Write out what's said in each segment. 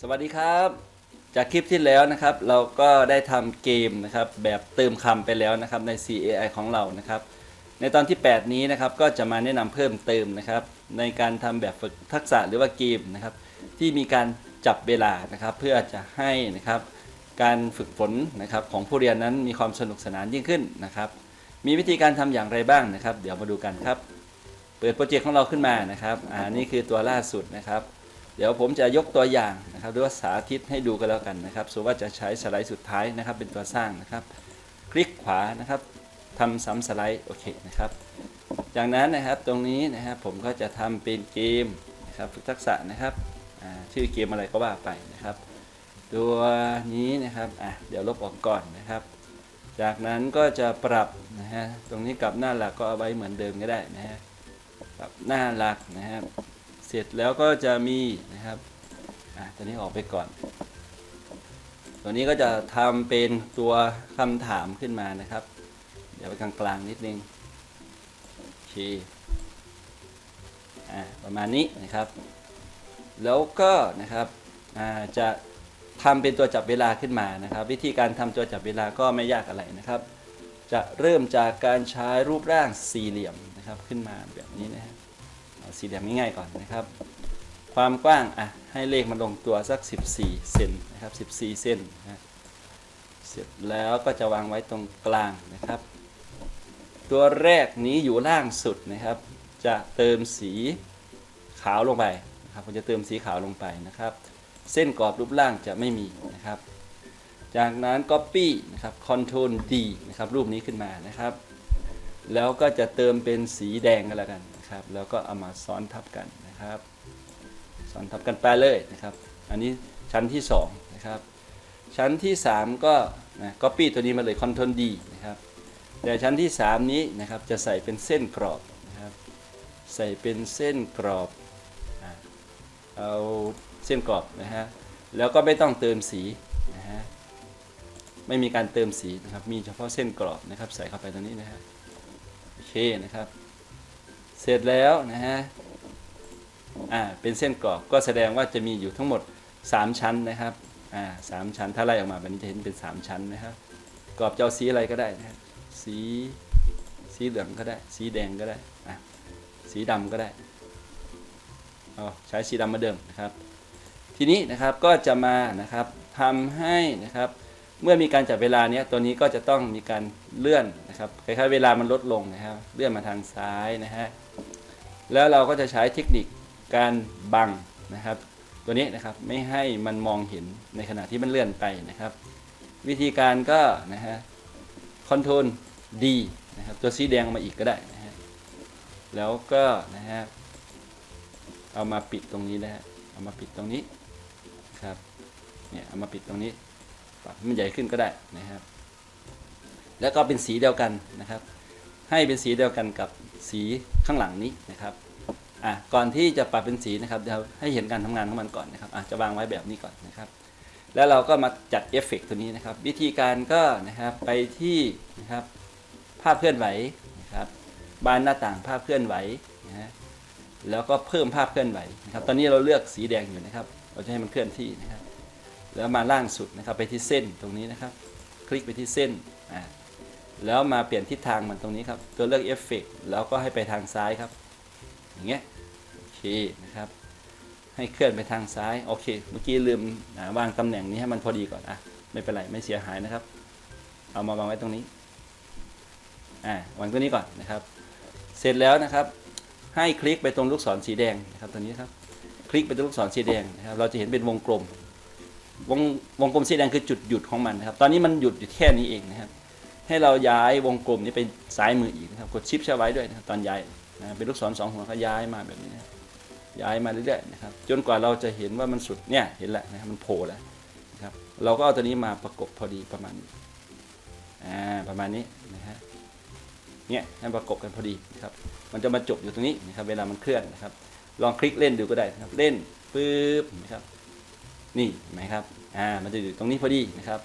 สวัสดีครับ จากคลิปที่แล้วนะครับ เราก็ได้ทำเกมนะครับแบบเติมคำไปแล้วนะครับใน CAI ของเรานะครับ ในตอนที่ 8 นี้นะครับก็จะมาแนะนำเพิ่มเติมนะครับ ในการทำแบบฝึกทักษะหรือว่าเกมนะครับ ที่มีการจับเวลานะครับ เพื่อจะให้นะครับ การฝึกฝนนะครับของผู้เรียนนั้นมีความสนุกสนานยิ่งขึ้นนะครับ มีวิธีการทำอย่างไรบ้างนะครับ เดี๋ยวมาดูกันครับ เปิดโปรเจกต์ของเราขึ้นมานะครับอ่านี่คือตัวล่าสุดนะครับ เดี๋ยวผมจะยกตัวอย่างนะครับหรือว่าสาธิตให้ดูกันแล้วกันนะครับสมมติว่าจะใช้สไลด์สุดท้ายนะครับ เป็นตัวสร้างนะครับ คลิกขวานะครับทำซ้ำสไลด์โอเคนะครับ จากนั้นนะครับตรงนี้นะครับผมก็จะทำเป็นเกมนะครับฝึกทักษะนะครับชื่อเกมอะไรก็ว่าไปนะครับ ตัวนี้นะครับอะเดี๋ยวลบออกก่อนนะครับ จากนั้นก็จะปรับนะฮะตรงนี้กลับหน้าหลักก็เอาไว้เหมือนเดิมก็ได้นะฮะปรับหน้าหลักนะครับ ร็จแล้วก็จะมีนะครับอะตัวนี้ออกไปก่อน ตัวนี้ก็จะทำเป็นตัวคำถามขึ้นมานะครับ เดี๋ยวไปกลางๆนิดนึงโอเคอะประมาณนี้นะครับ แล้วก็นะครับอ่าจะทำเป็นตัวจับเวลาขึ้นมานะครับ วิธีการทำตัวจับเวลาก็ไม่ยากอะไรนะครับ จะเริ่มจากการใช้รูปร่างสี่เหลี่ยมนะครับขึ้นมาแบบนี้นะฮะเอา สี่เหลี่ยมง่ายๆก่อนนะครับ ความกว้างอะให้เลขมันลงตัวสัก 14 เซนนะครับ 14 เซนนะเสร็จแล้วก็จะวางไว้ตรงกลางนะครับ ตัวแรกนี้อยู่ล่างสุดนะครับ จะเติมสีขาวลงไปนะครับผมจะเติมสีขาวลงไปนะครับ เส้นกรอบรูปร่างจะไม่มีนะครับ จากนั้น Copy นะครับ Ctrl D นะครับรูปนี้ขึ้นมานะครับ แล้วก็จะเติมเป็นสีแดงกันแล้วกัน นะครับ แล้วก็เอามาซ้อนทับกันนะครับ ซ้อนทับกันไปเลยนะครับ อันนี้ชั้นที่2นะครับ ชั้นที่ 3 ก็นะ copy ตัวนี้มาเลย Ctrl D นะครับ แต่ชั้นที่ 3 นี้นะครับจะใส่เป็นเส้นกรอบนะครับ ใส่เป็นเส้นกรอบเอาเส้นกรอบนะฮะ แล้วก็ไม่ต้องเติมสีนะฮะ ไม่มีการเติมสีนะครับ มีเฉพาะเส้นกรอบนะครับ ใส่เข้าไปตรงนี้นะฮะ โอเคนะครับ เสร็จแล้วนะฮะอ่าเป็นเส้นกรอบก็แสดงว่าจะมีอยู่ทั้งหมด 3 ชั้นนะครับอ่าสามชั้นถ้าไล่ออกมาแบบนี้จะเห็นเป็น 3 ชั้นนะครับกรอบจะเอาสีอะไรก็ได้นะสีสีเหลืองก็ได้ สีแดงก็ได้อะสีดำก็ได้เอาใช้สีดำมาเดิมนะครับ ทีนี้นะครับก็จะมานะครับทำให้นะครับเมื่อมีการจับเวลาเนี้ยตัวนี้ก็จะต้องมีการเลื่อนนะครับคล้ายๆเวลามันลดลงนะครับ เลื่อนมาทางซ้ายนะฮะ แล้วเราก็จะใช้เทคนิคการบังนะครับ ตัวนี้นะครับไม่ให้มันมองเห็นในขณะที่มันเลื่อนไปนะครับ วิธีการก็นะฮะคอนโทรลดีนะครับตัวสีแดงมาอีกก็ได้นะฮะแล้วก็นะฮะเอามาปิดตรงนี้นะฮะเอามาปิดตรงนี้ครับเนี่ยเอามาปิดตรงนี้ปรับมันใหญ่ขึ้นก็ได้นะครับ แล้วก็เป็นสีเดียวกันนะครับ ให้เป็นสีเดียวกันกับสีข้างหลังนี้นะครับอะก่อนที่จะปรับเป็นสีนะครับเดี๋ยวให้เห็นการทำงานของมันก่อนนะครับอะจะวางไว้แบบนี้ก่อนนะครับ แล้วเราก็มาจัดเอฟเฟกต์ตัวนี้นะครับ วิธีการก็นะครับไปที่นะครับภาพเคลื่อนไหวนะครับบานหน้าต่างภาพเคลื่อนไหวนะฮะแล้วก็เพิ่มภาพเคลื่อนไหวนะครับ ตอนนี้เราเลือกสีแดงอยู่นะครับ เราจะให้มันเคลื่อนที่นะครับ แล้วมาล่างสุดนะครับ ไปที่เส้นตรงนี้นะครับ คลิกไปที่เส้นอ่า แล้วมาเปลี่ยนทิศทางมันตรงนี้ครับ ตัวเลือกเอฟเฟกแล้วก็ให้ไปทางซ้ายครับ อย่างเงี้ยโอเคนะครับ ให้เคลื่อนไปทางซ้าย โอเค เมื่อกี้ลืมวางตำแหน่งนี้ให้มันพอดีก่อนอะไม่เป็นไรไม่เสียหายนะครับ เอามาวางไว้ตรงนี้อ่าวางตัวนี้ก่อนนะครับ เสร็จแล้วนะครับ ให้คลิกไปตรงลูกศรสีแดงนะครับตัวนี้ครับ คลิกไปตรงลูกศรสีแดงนะครับ เราจะเห็นเป็นวงกลมวงวงกลมสีแดงคือจุดหยุดของมันนะครับ ตอนนี้มันหยุดอยู่แค่นี้เองนะครับ ให้เราย้ายวงกลมนี้ไปซ้ายมืออีกนะครับกดชิปใช้ไว้ด้วยนะครับตอนย้ายนะเป็นลูกศรสองหัวก็ย้ายมาแบบนี้นะย้ายมาเรื่อยๆนะครับจนกว่าเราจะเห็นว่ามันสุดเนี่ยเห็นแล้วนะครับมันโผล่แล้วนะครับเราก็เอาตัวนี้มาประกบพอดีประมาณนี้อ่าประมาณนี้นะฮะเนี่ยให้ประกบกันพอดีนะครับมันจะมาจบอยู่ตรงนี้นะครับเวลามันเคลื่อนนะครับ ลองคลิกเล่นดูก็ได้นะครับเล่นปึ๊บนะครับนี่เห็นไหมครับอ่ามันจะอยู่ตรงนี้พอดีนะครับ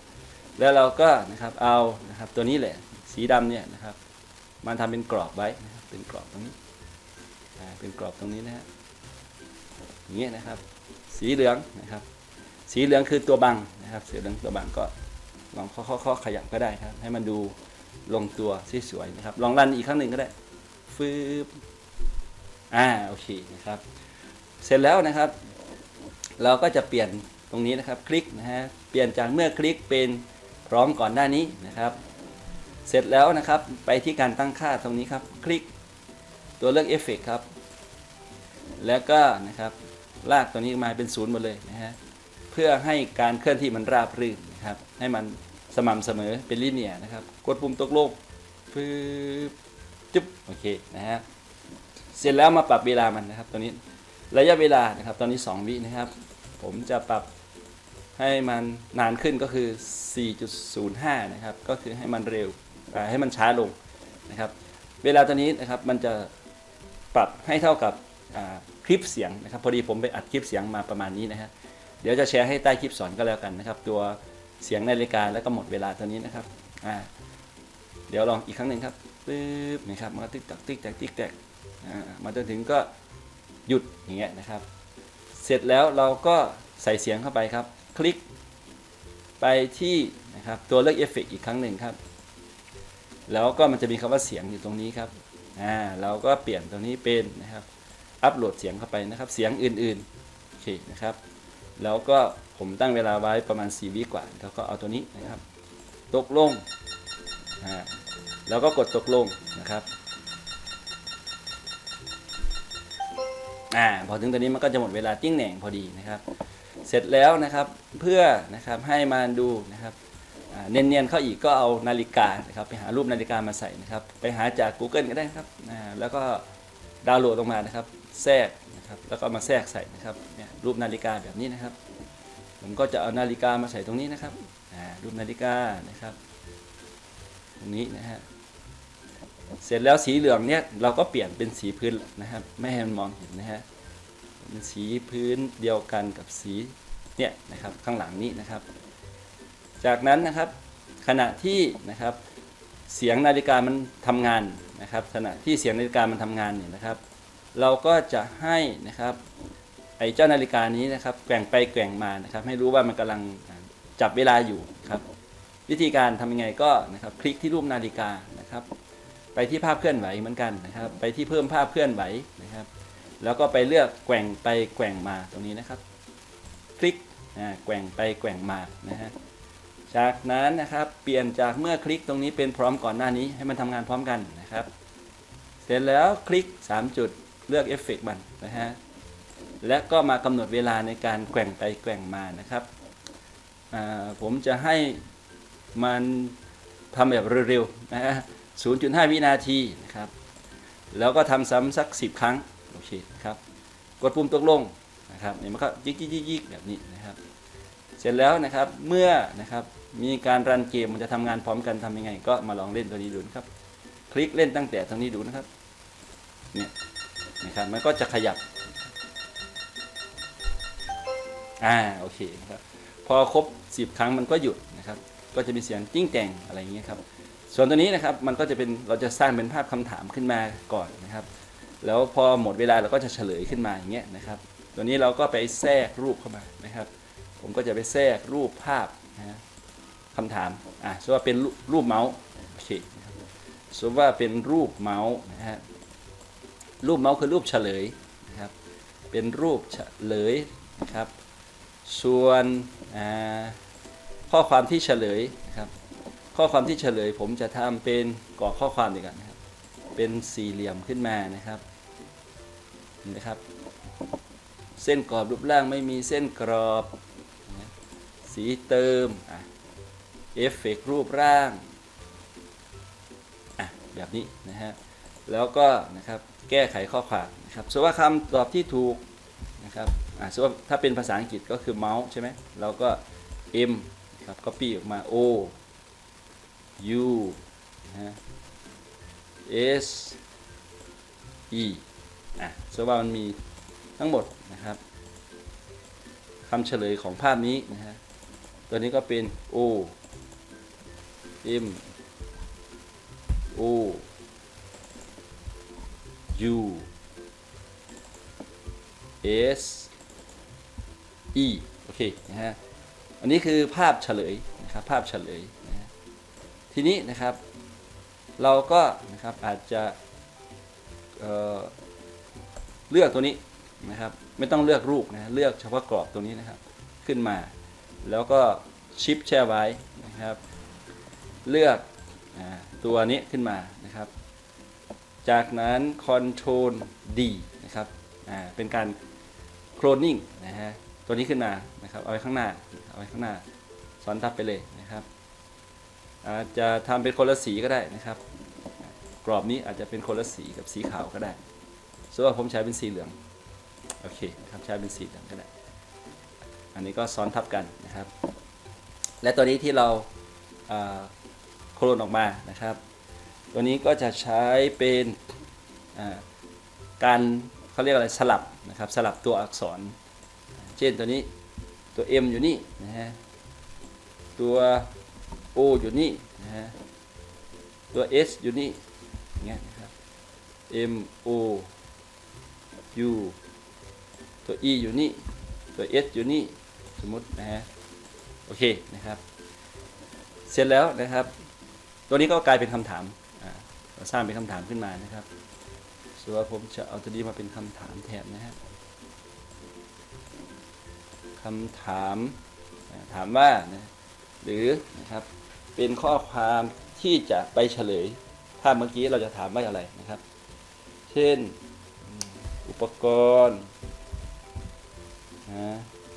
แล้วเราก็นะครับเอานะครับตัวนี้แหละสีดำเนี่ยนะครับมันทำเป็นกรอบไว้นะครับเป็นกรอบตรงนี้เป็นกรอบตรงนี้นะฮะอย่างเงี้ยนะครับ สีเหลืองนะครับ สีเหลืองคือตัวบังนะครับสีเหลืองตัวบังก็ลองเคาะๆๆขยับก็ได้ครับ ให้มันดูลงตัวสวยๆนะครับ ลองรันอีกครั้งหนึ่งก็ได้ฟืบอ่าโอเคนะครับ เสร็จแล้วนะครับ เราก็จะเปลี่ยนตรงนี้นะครับ คลิกนะฮะเปลี่ยนจากเมื่อคลิกเป็น พร้อมก่อนหน้านี้นะครับ เสร็จแล้วนะครับไปที่การตั้งค่าตรงนี้ครับ คลิกตัวเลือกเอฟเฟกครับ แล้วก็นะครับลากตัวนี้มาเป็นศูนย์หมดเลยนะฮะเพื่อให้การเคลื่อนที่มันราบรื่นนะครับ ให้มันสม่ำเสมอเป็นลิเนียนะครับ กดปุ่มตกลงปึ๊บจุ๊บโอเคนะฮะเสร็จแล้วมาปรับเวลามันนะครับตัวนี้ระยะเวลานะครับตอนนี้ 2 วินะครับ ผมจะปรับ ให้มันนานขึ้นก็คือ 4.05 นะครับ ก็คือให้มันเร็วให้มันช้าลงนะครับ เวลาตัวนี้นะครับมันจะปรับให้เท่ากับคลิปเสียงนะครับ พอดีผมไปอัดคลิปเสียงมาประมาณนี้นะฮะเดี๋ยวจะแชร์ให้ใต้คลิปสอนก็แล้วกันนะครับ ตัวเสียงนาฬิกาแล้วก็หมดเวลาตัวนี้นะครับอ่าเดี๋ยวลองอีกครั้งหนึ่งครับปึ๊บนะครับมาติ๊กตักติ๊กแตกติ๊กแตกอ่ามาจนถึงก็หยุดอย่างเงี้ยนะครับ เสร็จแล้วเราก็ใส่เสียงเข้าไปครับ ลิกไปที่นะครับตัวเลือกเอฟเฟกอีกครั้งหนึ่งครับ แล้วก็มันจะมีคำว่าเสียงอยู่ตรงนี้ครับอ่าเราก็เปลี่ยนตรงนี้เป็นนะครับ อัปโหลดเสียงเข้าไปนะครับ เสียงอื่นๆโอเคนะครับ แล้วก็ผมตั้งเวลาไว้ประมาณ 4 วิกว่าแล้วก็เอาตัวนี้นะครับ ตกลงอ่าแล้วก็กดตกลงนะครับอ่าพอถึงตัวนี้มันก็จะหมดเวลาติ้งแหน่งพอดีนะครับ เสร็จแล้วนะครับเพื่อนะครับให้มาดูนะครับเนียนๆเข้าอีกก็เอานาฬิกานะครับไปหารูปนาฬิกามาใส่นะครับไปหาจาก Google ก็ได้ครับแล้วก็ดาวน์โหลดลงมานะครับแทรกนะครับแล้วก็มาแทรกใส่นะครับเนี่ยรูปนาฬิกาแบบนี้นะครับ ผมก็จะเอานาฬิกามาใส่ตรงนี้นะครับรูปนาฬิกานะครับตรงนี้นะฮะเสร็จแล้วสีเหลืองเนี่ยเราก็เปลี่ยนเป็นสีพื้นนะครับไม่ให้มันมองเห็นนะฮะ เป็นสีพื้นเดียวกันกับสีเนี่ยนะครับข้างหลังนี้นะครับ จากนั้นนะครับขณะที่นะครับเสียงนาฬิกามันทำงานนะครับขณะที่เสียงนาฬิกามันทำงานเนี่ยนะครับ เราก็จะให้นะครับไอ้เจ้านาฬิกานี้นะครับแกว่งไปแกว่งมานะครับให้รู้ว่ามันกำลังจับเวลาอยู่ครับวิธีการทำยังไงก็นะครับคลิกที่รูปนาฬิกานะครับ ไปที่ภาพเคลื่อนไหวเหมือนกันนะครับ ไปที่เพิ่มภาพเคลื่อนไหว แล้วก็ไปเลือกแกว่งไปแกว่งมาตรงนี้นะครับ คลิกแกว่งไปแกว่งมานะฮะจากนั้นนะครับเปลี่ยนจากเมื่อคลิกตรงนี้เป็นพร้อมก่อนหน้านี้ให้มันทำงานพร้อมกันนะครับ เสร็จแล้วคลิก 3 จุดเลือกเอฟเฟกต์มันนะฮะและก็มากำหนดเวลาในการแกว่งไปแกว่งมานะครับผมจะให้มันทำแบบเร็วๆนะฮะ0.5 วินาทีนะครับ แล้วก็ทำซ้ำสัก 10 ครั้ง เคครับ กดปุ่มตกลงนะครับเนี่ยมันก็ยิกยิกยิกยิกแบบนี้นะครับ เสร็จแล้วนะครับเมื่อนะครับมีการรันเกมมันจะทำงานพร้อมกันทำยังไง ก็มาลองเล่นตัวนี้ดูนะครับ คลิกเล่นตั้งแต่ตรงนี้ดูนะครับเนี่ยนะครับมันก็จะขยับอ่าโอเคนะครับพอครบ 10 ครั้งมันก็หยุดนะครับ ก็จะมีเสียงจิ้งแต่งอะไรอย่างเงี้ยครับส่วนตัวนี้นะครับมันก็จะเป็นเราจะสร้างเป็นภาพคำถามขึ้นมาก่อนนะครับ แล้วพอหมดเวลาเราก็จะเฉลยขึ้นมาอย่างเงี้ยนะครับ ตัวนี้เราก็ไปแทรกรูปเข้ามานะครับ ผมก็จะไปแทรกรูปภาพนะคำถามอะสมมติว่าเป็นรูปเมาส์โอเคสมมติว่าเป็นรูปเมาส์นะฮะรูปเมาส์คือรูปเฉลยนะครับเป็นรูปเฉลยนะครับ ส่วนข้อความที่เฉลยนะครับ ข้อความที่เฉลยผมจะทำเป็นกรอกข้อความดีกว่านะครับ เป็นสี่เหลี่ยมขึ้นมานะครับ เห็นไหมครับ เส้นกรอบรูปร่างไม่มีเส้นกรอบ สีเติมเอฟเฟกตรูปร่างแบบนี้นะฮะแล้วก็นะครับแก้ไขข้อความนะครับสมมติว่าคำตอบที่ถูกนะครับอะสมมติว่าถ้าเป็นภาษาอังกฤษก็คือเมาส์ใช่ไหมเราก็ M ครับ copy ออกมา O U นะ S E อะสมมติว่ามันมีทั้งหมดนะครับคำเฉลยของภาพนี้นะฮะตัวนี้ก็เป็น O M O U S E โอเคนะฮะอันนี้คือภาพเฉลยนะครับภาพเฉลยนะฮะทีนี้นะครับ เราก็นะครับอาจจะ เลือกตัวนี้นะครับไม่ต้องเลือกรูปนะเลือกเฉพาะกรอบตรงนี้นะครับขึ้นมา แล้วก็ชิปแช่ไว้นะครับ เลือกอตัวนี้ขึ้นมานะครับ จากนั้น Ctrl D นะครับเป็นการโคลนนิ่งนะฮะตัวนี้ขึ้นมานะครับเอาไว้ข้างหน้าเอาไว้ข้างหน้าซ้อนทับไปเลยนะครับอาจจะทำเป็นคนละสีก็ได้นะครับ กรอบนี้อาจจะเป็นคนละสีกับสีขาวก็ได้ ส่วนว่าผมใช้เป็นสีเหลือง โอเคนะครับใช้เป็นสีเหลืองก็ได้ อันนี้ก็ซ้อนทับกันนะครับ และตัวนี้ที่เราโคลนออกมานะครับ ตัวนี้ก็จะใช้เป็นการเขาเรียกอะไรสลับนะครับสลับตัวอักษร เช่นตัวนี้ตัว M อยู่นี่นะฮะตัว O อยู่นี่นะฮะตัว S อยู่นี่งเงี้ยนะครับ M O U ตัว E อยู่นี่ ตัว S อยู่นี่ สมมตินะฮะ โอเคนะครับ เสร็จแล้วนะครับ ตัวนี้ก็กลายเป็นคำถามเราสร้างเป็นคำถามขึ้นมานะครับ ส่วนผมจะเอาตัวนี้มาเป็นคำถามแทนนะฮะคำถามถามว่านะหรือนะครับเป็นข้อความที่จะไปเฉลย ถ้าเมื่อกี้เราจะถามว่าอะไรนะครับ เช่น ปกรณ์นะ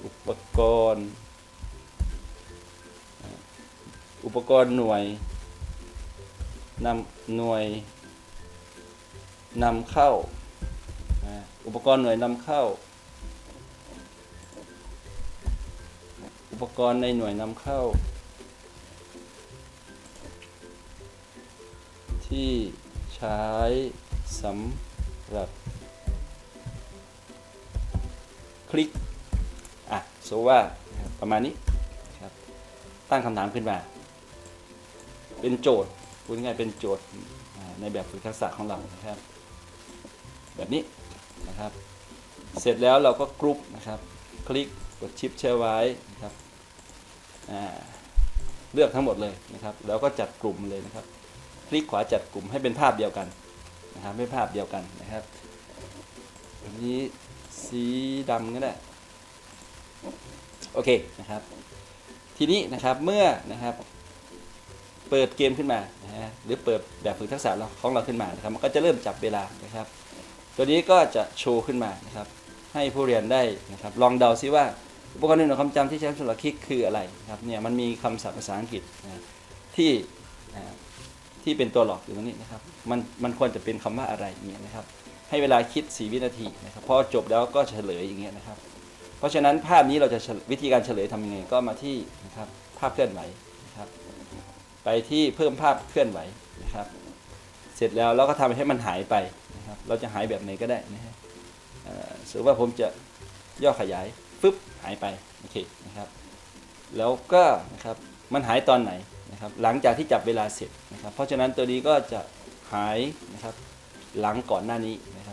อุปกรณ์ อุปกรณ์หน่วยนำหน่วยนำเข้า อุปกรณ์หน่วยนำเข้า อุปกรณ์ในหน่วยนำเข้า ที่ใช้สำหรับ ลิกอะโซว่าประมาณนี้ครับตั้งคำถามขึ้นมา เป็นโจทย์พูดง่ายเป็นโจทย์ในแบบฝึกทักษะของเรานะครับ แบบนี้นะครับ เสร็จแล้วเราก็กรุ๊ปนะครับ คลิกกดชิปแชร์ไว้นะครับอ่าเลือกทั้งหมดเลยนะครับ แล้วก็จัดกลุ่มเลยนะครับ คลิกขวาจัดกลุ่มให้เป็นภาพเดียวกันนะครับให้ภาพเดียวกันนะครับอันนี้ สีดำก็ได้โอเคนะครับ ทีนี้นะครับเมื่อนะครับเปิดเกมขึ้นมานะฮะหรือเปิดแบบฝึกทักษะเราของเราขึ้นมานะครับมันก็จะเริ่มจับเวลานะครับ ตัวนี้ก็จะโชว์ขึ้นมานะครับ ให้ผู้เรียนได้นะครับ ลองเดาซิว่าอุปกรณ์หนึ่งของคำจำที่ใช้สำหรับคลิกคืออะไรครับเนี่ยมันมีคำศัพท์ภาษาอังกฤษนะที่ที่เป็นตัวหลอกอยู่ตรงนี้นะครับ มันมันควรจะเป็นคำว่าอะไรเงี้ยนะครับ ให้เวลาคิด 4 วินาทีนะครับพอจบแล้วก็เฉลยอย่างเงี้ยนะครับ เพราะฉะนั้นภาพนี้เราจะวิธีการเฉลยทำยังไงก็มาที่นะครับภาพเคลื่อนไหวนะครับ ไปที่เพิ่มภาพเคลื่อนไหวนะครับ เสร็จแล้วเราก็ทำให้มันหายไปนะครับ เราจะหายแบบไหนก็ได้นะฮะสมมติว่าผมจะย่อขยายฟึบหายไปโอเคนะครับ แล้วก็นะครับมันหายตอนไหนนะครับ หลังจากที่จับเวลาเสร็จนะครับ เพราะฉะนั้นตัวนี้ก็จะหายนะครับหลังก่อนหน้านี้นะ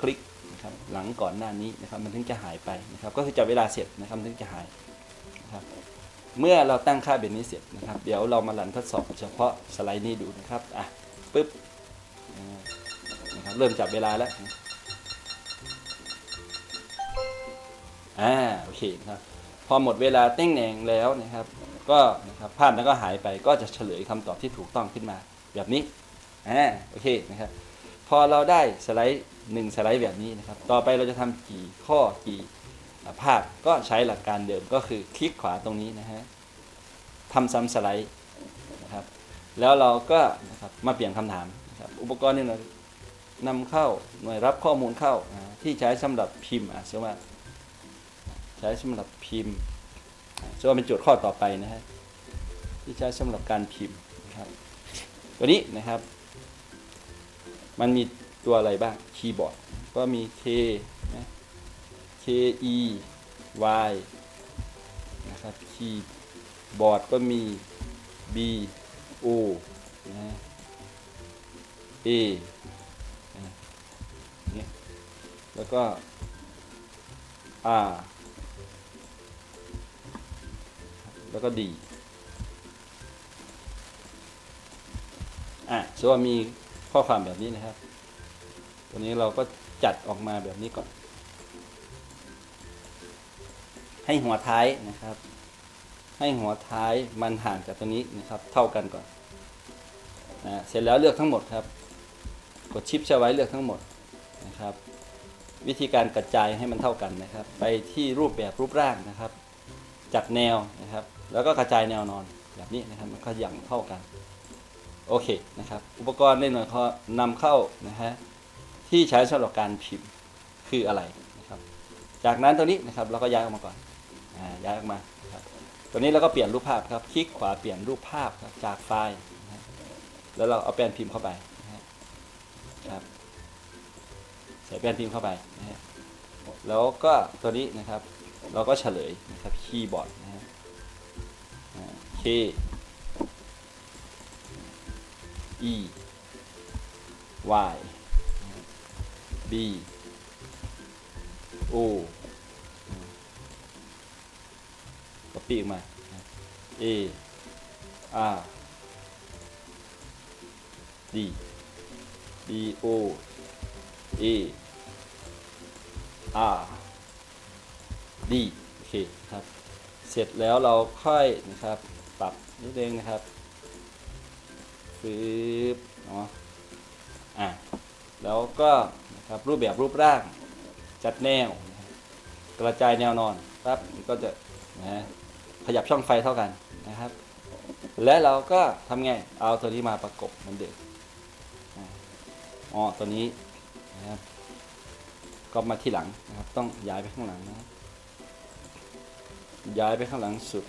คลิกนะครับหลังก่อนหน้านี้นะครับมันถึงจะหายไปนะครับก็คือจับเวลาเสร็จนะครับมันถึงจะหายนะครับเมื่อเราตั้งค่าเบนนี้เสร็จนะครับ เดี๋ยวเรามาหลันทดสอบเฉพาะสไลด์นี้ดูนะครับอะปึ๊บนะครับเริ่มจับเวลาแล้วอ่าโอเคนะครับพอหมดเวลาเต้งแหนงแล้วนะครับ ก็นะครับภาพนั้นก็หายไปก็จะเฉลยคำตอบที่ถูกต้องขึ้นมา แบบนี้อ่าโอเคนะครับพอเราได้สไลด์ หนึ่งสไลด์แบบนี้นะครับ ต่อไปเราจะทำกี่ข้อกี่ภาพก็ใช้หลักการเดิมก็คือคลิกขวาตรงนี้นะฮะทำซ้ำสไลด์นะครับ แล้วเราก็นะครับมาเปลี่ยนคำถามนะครับอุปกรณ์นี่เรานำเข้าหน่วยรับข้อมูลเข้าที่ใช้สำหรับพิมพ์อะเชื่อว่าใช้สำหรับพิมพ์เชื่อว่าเป็นโจทย์ข้อต่อไปนะฮะที่ใช้สำหรับการพิมพ์นะครับตัวนี้นะครับ มันมี ตัวอะไรบ้างคีย์บอร์ด ก็มี K นะ K E Y นะครับคีย์บอร์ดก็มี B O นะ A นะเนี่ยแล้วก็ R แล้วก็ดีอะสมมติว่ามีข้อความแบบนี้นะครับ ตัวนี้เราก็จัดออกมาแบบนี้ก่อน ให้หัวท้ายนะครับ ให้หัวท้ายมันห่างจากตัวนี้นะครับ เท่ากันก่อนนะเสร็จแล้วเลือกทั้งหมดครับ กดชิปใช้ไว้เลือกทั้งหมดนะครับ วิธีการกระจายให้มันเท่ากันนะครับ ไปที่รูปแบบรูปร่างนะครับ จัดแนวนะครับ แล้วก็กระจายแนวนอนแบบนี้นะครับมันก็อย่างเท่ากันโอเคนะครับ อุปกรณ์ในหน่วยข้อนำเข้านะฮะ ที่ใช้สำหรับการพิมพ์คืออะไรนะครับ จากนั้นตัวนี้นะครับเราก็ย้ายออกมาก่อนอย้ายออกมาครับตัวนี้เราก็เปลี่ยนรูปภาพครับ คลิกขวาเปลี่ยนรูปภาพครับจากไฟล์แล้วเราเอาแปลนพิมพ์เข้าไปนะครับใส่แปลนพิมพ์เข้าไปนะฮะแล้วก็ตัวนี้นะครับ เราก็เฉลยนะครับคีย์บอร์ดนะฮะอ่า K E Y B O ก็ปีกมา A R D D O A R D โอเคครับ เสร็จแล้วเราค่อยนะครับ ปรับนิดนึงนะครับปึ๊บเนาะอะแล้วก็ ครับรูปแบบรูปร่างจัดแนว กระจายแนวนอนปั๊บก็จะนะขยับช่องไฟเท่ากันนะครับ และเราก็ทำไงเอาตัวนี้มาประกบเหมันเดิมอ๋อตัวนี้นะครับก็มาที่หลังนะครับ ต้องย้ายไปข้างหลังนะครับย้ายไปข้างหลังสุด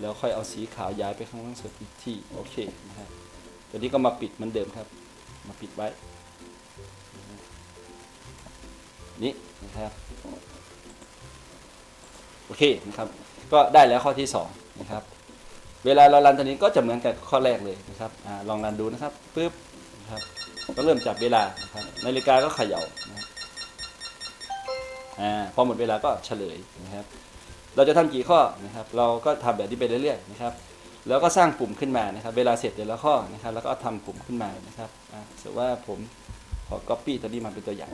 แล้วค่อยเอาสีขาวย้ายไปข้างล่างสุดอีกที่โอเคนะครับตัวนี้ก็มาปิดเหมือนเดิมครับ มาปิดไว้ นี่นะครับโอเคนะครับก็ได้แล้วข้อที่สองนะครับเวลาเรารันตัวนี้ก็จะเหมือนกับข้อแรกเลยนะครับอลองรันดูนะครับปึ๊บนะครับก็เริ่มจับเวลานะครับนาฬิกาก็เขย่านะครับอ่าพอหมดเวลาก็เฉลยนะครับ เราจะทำกี่ข้อนะครับ เราก็ทำแบบนี้ไปเรื่อยๆนะครับ แล้วก็สร้างปุ่มขึ้นมานะครับ เวลาเสร็จแต่ละข้อนะครับ แล้วก็ทำปุ่มขึ้นมานะครับอ่าสมมติว่าผมขอ copy ตัวนี้มาเป็นตัวอย่าง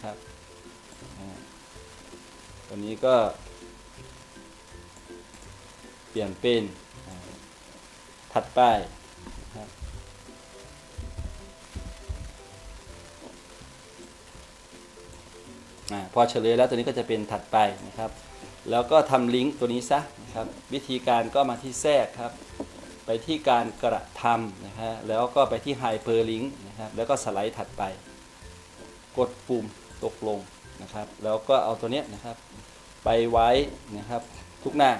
นะครับตัวนี้ก็ เปลี่ยนเป็นถัดไปนะครับพอเฉลยแล้วตัวนี้ก็จะเป็นถัดไปนะครับ แล้วก็ทำลิงก์ตัวนี้ซะนะครับ วิธีการก็มาที่แทรกครับ ไปที่การกระทำนะฮะแล้วก็ไปที่ไฮเปอร์ลิงก์นะครับ แล้วก็สไลด์ถัดไป กดปุ่ม ตกลงนะครับ แล้วก็เอาตัวเนี้ยนะครับ ไปไว้นะครับทุกหน้า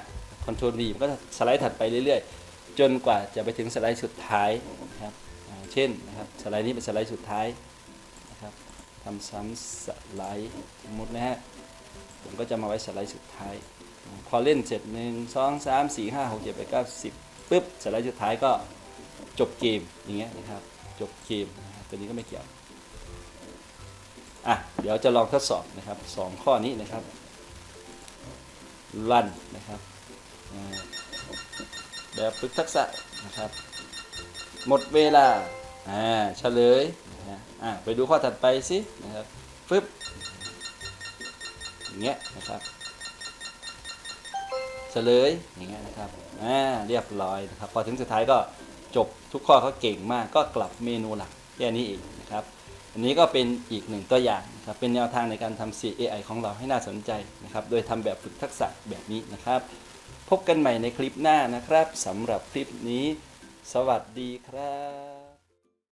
Ctrl V มันก็สไลด์ถัดไปเรื่อยๆ จนกว่าจะไปถึงสไลด์สุดท้ายนะครับเช่นนะครับสไลด์นี้เป็นสไลด์สุดท้ายนะครับทำซ้ำสไลด์สมมตินะฮะผมก็จะมาไว้สไลด์สุดท้าย พอเล่นเสร็จหนึ่งสองสามสี่ห้าหกเจ็ดแปดเก้าสิบปุ๊บสไลด์สุดท้ายก็จบเกมอย่างเงี้ยนะครับจบเกมตัวนี้ก็ไม่เกี่ยว อะเดี๋ยวจะลองทดสอบนะครับสองข้อนี้นะครับรันนะครับแบบฝึกทักษะนะครับ หมดเวลาอ่าเฉลยนะอะไปดูข้อถัดไปสินะครับฟึบอย่างเงี้ยนะครับเฉลยอย่างเงี้ยนะครับอ่าเรียบร้อยนะครับพอถึงสุดท้ายก็จบทุกข้อเขาเก่งมากก็กลับเมนูหลักแค่นี้เองนะครับ อันนี้ก็เป็นอีกหนึ่งตัวอย่างนะครับเป็นแนวทางในการทำ CAI ของเราให้น่าสนใจนะครับ โดยทำแบบฝึกทักษะแบบนี้นะครับ พบกันใหม่ในคลิปหน้านะครับสำหรับคลิปนี้ สวัสดีครับ